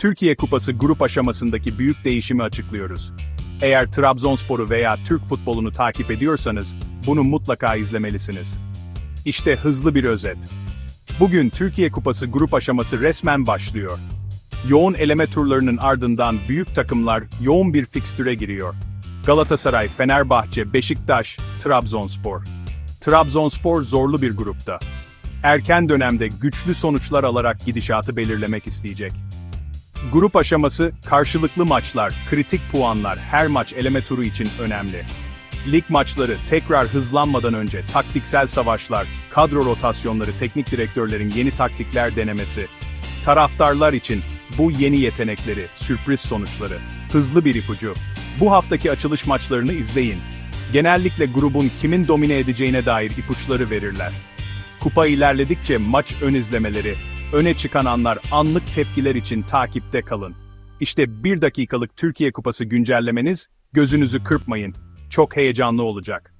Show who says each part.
Speaker 1: Türkiye Kupası grup aşamasındaki büyük değişimi açıklıyoruz. Eğer Trabzonspor'u veya Türk futbolunu takip ediyorsanız, bunu mutlaka izlemelisiniz. İşte hızlı bir özet. Bugün Türkiye Kupası grup aşaması resmen başlıyor. Yoğun eleme turlarının ardından büyük takımlar yoğun bir fikstüre giriyor. Galatasaray, Fenerbahçe, Beşiktaş, Trabzonspor. Trabzonspor zorlu bir grupta. Erken dönemde güçlü sonuçlar alarak gidişatı belirlemek isteyecek. Grup aşaması, karşılıklı maçlar, kritik puanlar her maç eleme turu için önemli. Lig maçları tekrar hızlanmadan önce taktiksel savaşlar, kadro rotasyonları, teknik direktörlerin yeni taktikler denemesi, taraftarlar için bu yeni yetenekleri, sürpriz sonuçları, hızlı bir ipucu. Bu haftaki açılış maçlarını izleyin. Genellikle grubun kimin domine edeceğine dair ipuçları verirler. Kupa ilerledikçe maç ön izlemeleri, öne çıkan anlar, anlık tepkiler için takipte kalın. İşte bir dakikalık Türkiye Kupası güncellemeniz, gözünüzü kırpmayın. Çok heyecanlı olacak.